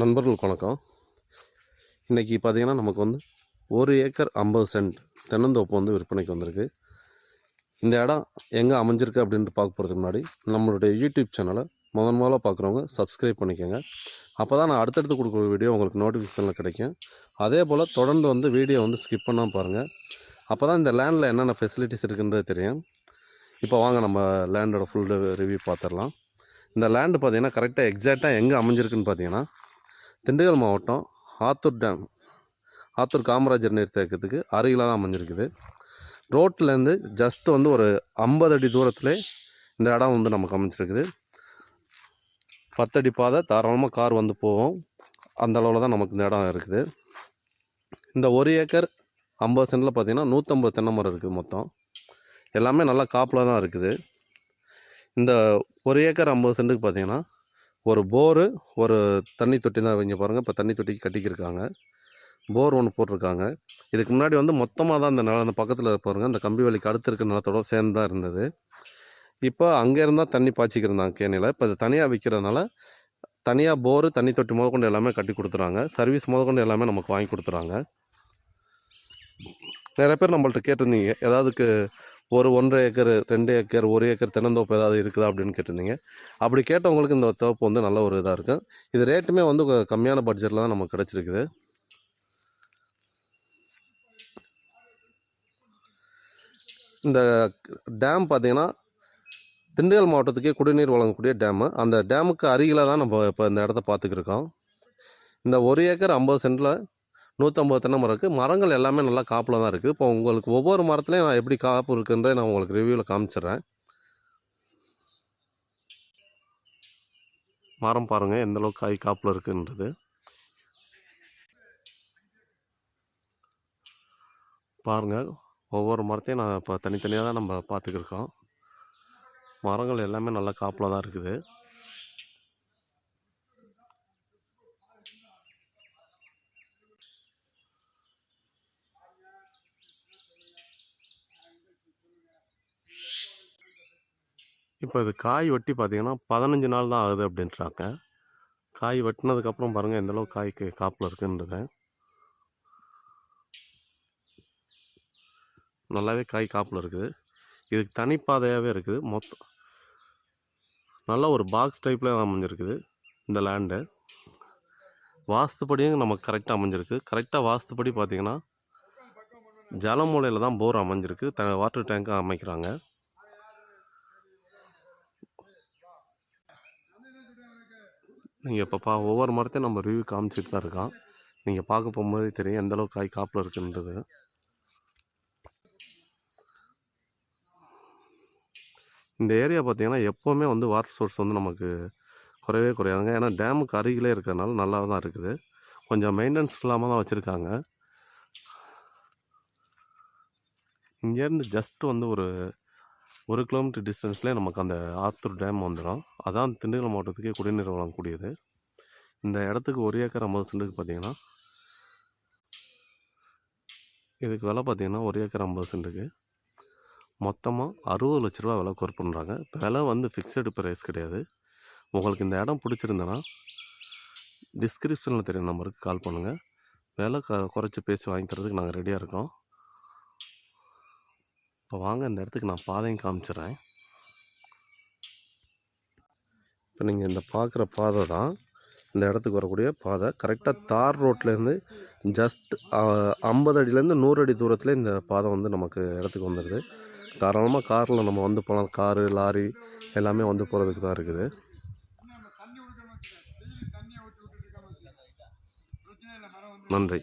நண்பர்களுக்கு வணக்கம். இன்றைக்கி பார்த்தீங்கன்னா நமக்கு வந்து ஒரு ஏக்கர் ஐம்பது சென்ட் தென்னந்தோப்பு வந்து விற்பனைக்கு வந்திருக்கு. இந்த இடம் எங்கே அமைஞ்சிருக்கு அப்படின்ட்டு பார்க்க போகிறதுக்கு முன்னாடி நம்மளுடைய யூடியூப் சேனலை முதன் முதலாக பார்க்குறவங்க சப்ஸ்கிரைப் பண்ணிக்கோங்க. அப்போ தான் நான் அடுத்தடுத்து கொடுக்குற வீடியோ உங்களுக்கு நோட்டிஃபிகேஷனில் கிடைக்கும். அதே போல் தொடர்ந்து வந்து வீடியோ வந்து ஸ்கிப் பண்ணால் பாருங்கள் அப்போ தான் இந்த லேண்டில் என்னென்ன ஃபெசிலிட்டிஸ் இருக்குன்றது தெரியும். இப்போ வாங்க நம்ம லேண்டோட ஃபுல் ரிவ்யூ பார்த்துடலாம். இந்த லேண்டு பார்த்தீங்கன்னா கரெக்டாக எக்ஸாக்டாக எங்கே அமைஞ்சிருக்குன்னு பார்த்தீங்கன்னா திண்டுக்கல் மாவட்டம் ஆத்தூர் டேம் ஆத்தூர் காமராஜர் நீர்த்தேக்கத்துக்கு அருகில் தான் அமைஞ்சிருக்குது. ரோட்லேருந்து ஜஸ்ட் வந்து ஒரு ஐம்பது அடி தூரத்தில் இந்த இடம் வந்து நமக்கு அமைஞ்சிருக்குது. பத்தடி பாதை தாராளமாக கார் வந்து போகும். அந்த அளவில் தான் நமக்கு இந்த இடம் இருக்குது. இந்த ஒரு ஏக்கர் ஐம்பது சென்டில் பார்த்தீங்கன்னா நூற்றம்பது தென்னை மரம் இருக்குது மொத்தம். எல்லாமே நல்லா காப்பில் தான் இருக்குது. இந்த ஒரு ஏக்கர் ஐம்பது சென்ட்டுக்கு பார்த்தீங்கன்னா ஒரு போரு ஒரு தண்ணி தொட்டி தான் வைங்க பாருங்கள் இப்போ தண்ணி தொட்டிக்கு கட்டிக்கிருக்காங்க. போர் ஒன்று போட்டிருக்காங்க. இதுக்கு முன்னாடி வந்து மொத்தமாக தான் இந்த நிலம் அந்த பக்கத்தில் பாருங்கள் அந்த கம்பி வேலிக்கு அடுத்து இருக்கிற நிலத்தோட சேர்ந்து தான் இருந்தது. இப்போ அங்கே இருந்தால் தண்ணி பாய்ச்சிக்கிருந்தாங்க கேணியில் இப்போ அது தனியாக விற்கிறதுனால தனியாக போரு தண்ணி தொட்டி முதற்கொண்டு எல்லாமே கட்டி கொடுத்துறாங்க. சர்வீஸ் முதற்கொண்டு எல்லாமே நமக்கு வாங்கி கொடுத்துறாங்க. நிறைய பேர் நம்மள்ட்ட கேட்டிருந்தீங்க. ஏதாவதுக்கு ஒரு ஒன்றரை ஏக்கர் ரெண்டு ஏக்கர் ஒரு ஏக்கர் தென்னந்தோப்பு ஏதாவது இருக்குதா அப்படின்னு கேட்டிருந்தீங்க. அப்படி கேட்டவங்களுக்கு இந்த தோப்பு வந்து நல்ல ஒரு இதாக இருக்கும் இது ரேட்டுமே வந்து கம்மியான பட்ஜெட்டில் தான் நமக்கு கிடச்சிருக்குது. இந்த டேம் பார்த்திங்கன்னா திண்டுக்கல் மாவட்டத்துக்கே குடிநீர் வழங்கக்கூடிய டேமு. அந்த டேமுக்கு அருகில் தான் நம்ம இப்போ இந்த இடத்த பார்த்துக்கிருக்கோம் இந்த ஒரு ஏக்கர் ஐம்பது சென்டில் நூற்றம்பது தென்னை மரம் இருக்குது மரங்கள் எல்லாமே நல்லா காப்பில் தான் இருக்குது இப்போ உங்களுக்கு ஒவ்வொரு மரத்துலையும் நான் எப்படி காப்பு இருக்குன்றதை நான் உங்களுக்கு ரிவ்யூவில் காமிச்சிடுறேன். மரம் பாருங்கள் எந்த அளவுக்கு காய் காப்பில் இருக்குன்றது. பாருங்கள் ஒவ்வொரு மரத்தையும் நான் இப்போ தனித்தனியாக தான் நம்ம பார்த்துக்கிருக்கோம். மரங்கள் எல்லாமே நல்லா காப்பில் தான் இருக்குது. இப்போ இது காய் வெட்டி பார்த்தீங்கன்னா பதினஞ்சு நாள் தான் ஆகுது அப்படின்றாங்க. காய் வெட்டினதுக்கப்புறம் பாருங்கள் எந்தளவு காய்க்கு காப்பில் இருக்குன்றது. நல்லாவே காய் காப்பில் இருக்குது. இதுக்கு தனிப்பாதையாகவே இருக்குது. மொத்தம் நல்ல ஒரு பாக்ஸ் டைப்பில் அமைஞ்சிருக்குது இந்த லேண்டு வாஸ்துப்படியும் நமக்கு கரெக்டாக அமைஞ்சிருக்கு. கரெக்டாக வாஸ்துப்படி பார்த்தீங்கன்னா ஜலமூலையில் தான் போர் அமைஞ்சிருக்கு. த வாட்டர் டேங்க்கு அமைக்கிறாங்க. நீங்கள் இப்போ பா ஒவ்வொரு மரத்தையும் நம்ம ரிவ்யூ காமிச்சிட்டு தான் இருக்கோம். நீங்கள் பார்க்க போகும்போதே தெரியும் எந்தளவுக்கு காய் காப்பில் இருக்குன்றது. இந்த ஏரியா பார்த்திங்கன்னா எப்போவுமே வந்து வாட்டர் சோர்ஸ் வந்து நமக்கு குறையவே குறையாதுங்க. ஏன்னா டேமுக்கு அருகிலே இருக்கிறதுனால நல்லா தான் இருக்குது. கொஞ்சம் மெயின்டெனன்ஸ் இல்லாமல் தான் வச்சுருக்காங்க. இங்கேருந்து ஜஸ்ட் வந்து ஒரு ஒரு கிலோமீட்டர் டிஸ்டன்ஸ்லேயே நமக்கு அந்த ஆத்தூர் டேம் வந்துடும் அதான் திண்டுக்கல் மாவட்டத்துக்கே குடிநீர் வழங்கக்கூடியது இந்த இடத்துக்கு ஒரு ஏக்கர் ஐம்பது சென்ட்டுக்கு பார்த்தீங்கன்னா இதுக்கு விலை பார்த்திங்கன்னா ஒரு ஏக்கர் ஐம்பது சென்ட்டுக்கு. மொத்தமாக அறுபது லட்ச ரூபா விலை கோர் பண்ணுறாங்க விலை வந்து ஃபிக்ஸடு ப்ரைஸ் கிடையாது. உங்களுக்கு இந்த இடம் பிடிச்சிருந்தனா டிஸ்கிரிப்ஷனில் தெரியும் நம்பருக்கு கால் பண்ணுங்கள் விலை க குறைச்சி பேசி வாங்கி தரதுக்கு நாங்கள் ரெடியாக இருக்கோம். இப்போ வாங்க இந்த இடத்துக்கு நான் பாதையும் காமிச்சிடுறேன் இப்போ நீங்கள் இந்த பார்க்குற பாதை தான் இந்த இடத்துக்கு வரக்கூடிய பாதை. கரெக்டாக தார் ரோட்லேருந்து ஜஸ்ட் ஐம்பது அடியிலேருந்து நூறு அடி தூரத்தில் இந்த பாதை வந்து நமக்கு இடத்துக்கு வந்துடுது தாராளமாக காரில் நம்ம வந்து போகலாம் காரு லாரி எல்லாமே வந்து போகிறதுக்கு தான் இருக்குது. நன்றி.